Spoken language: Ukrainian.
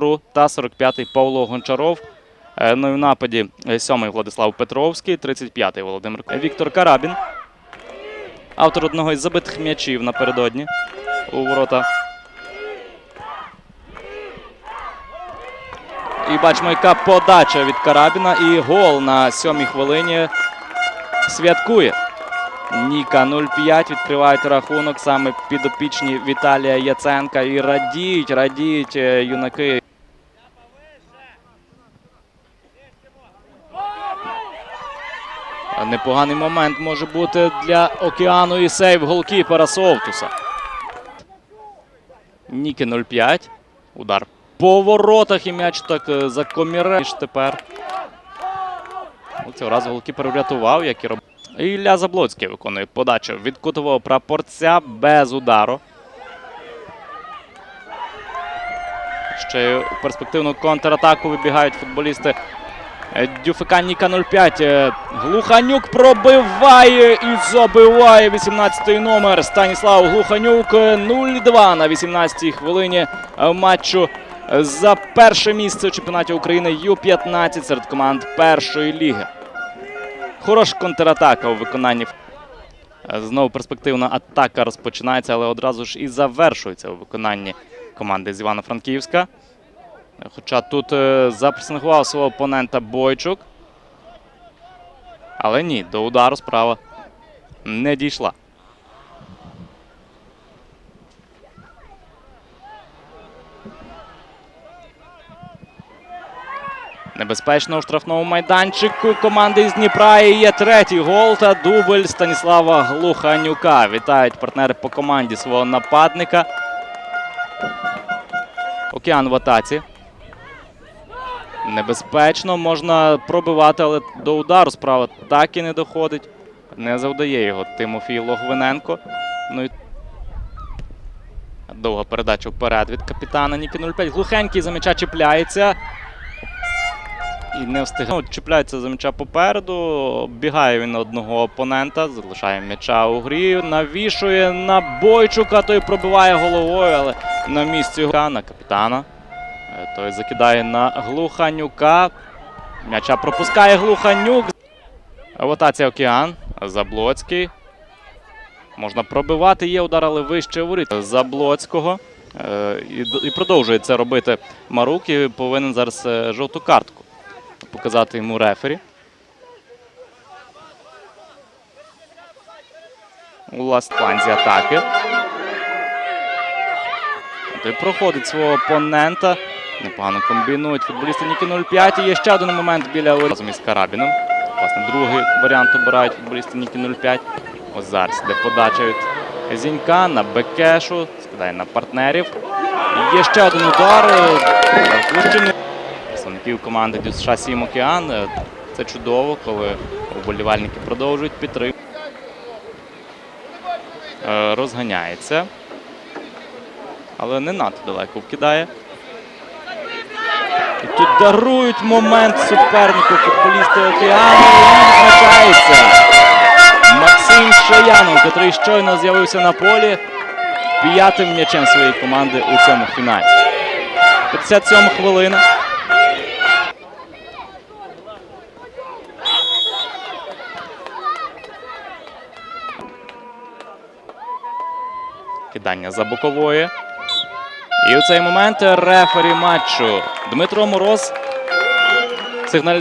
Дніпру та 45-й Павло Гончаров. Е, Ну і в нападі 7-й Владислав Петровський, 35-й Володимир Віктор Карабін. Автор одного із забитих м'ячів напередодні у ворота. І бачимо, яка подача від Карабіна. І гол на сьомій хвилині святкує. Ніка 0-5 відкривають рахунок саме підопічні Віталія Яценка. І радіють, радіють е, юнаки. Непоганий момент може бути для океану і сейв голкіпера Совтуса. Ніки 0-5. Удар по воротах і м'яч так е, за коміреж тепер. Цього разу голкіпер врятував, як і робив. Ілля Заблоцький виконує подачу від кутового прапорця без удару. Ще перспективну контратаку вибігають футболісти Е, Дюфика Ніка 05. Е, Глуханюк пробиває і забиває 18-й номер. Станіслав Глуханюк е, 0-2 на 18-й хвилині е, матчу е, за перше місце у чемпіонаті України Ю-15 серед команд першої ліги. Хороша контратака у виконанні. Е, Знову перспективна атака розпочинається, але одразу ж і завершується у виконанні команди з Івано-Франківська. Хоча тут е, запресингував свого опонента Бойчук. Але ні, до удару справа не дійшла. Небезпечно у штрафному майданчику команди із Дніпра. І є третій гол та дубль Станіслава Глуханюка. Вітають партнери по команді свого нападника. Океан в атаці. Небезпечно, можна пробивати, але до удару справа так і не доходить. Не завдає його Тимофій Логвиненко. Ну і довга передача вперед від капітана Ніки 05. Глухенький за м'яча чіпляється. І не встигає. Ну, чіпляється за м'яча попереду. Бігає він одного опонента, залишає м'яча у грі, навішує на Бойчука, той пробиває головою, але на місці на капітана. Е, Той закидає на Глуханюка. М'яча пропускає Глуханюк. Ротація Океан. Заблоцький. Можна пробивати. Є удар, але вище воріт Заблоцького. Е, І, і продовжує це робити Марук. І повинен зараз е, жовту картку показати йому рефері. У ласт фланзі атаки. Той проходить свого опонента. Непогано комбінують футболісти Ніки 05. І є ще один момент біля разом із Карабіном. Власне, другий варіант обирають футболісти Ніки 05. Ось зараз де подача від Зінька на Бекешу. Скидає на партнерів. І є ще один удар. Запущений. Представників команди ДЮСШ 7 Океан. Це чудово, коли вболівальники продовжують підтримку. Е, Розганяється. Але не надто далеко вкидає. Тут дарують момент супернику футболісти Океану. І відзначається. Максим Шаянов, який щойно з'явився на полі п'ятим м'ячем своєї команди у цьому фіналі. 57 хвилина. Кидання за бокової. І у цей момент рефері матчу Дмитро Мороз сигналізує.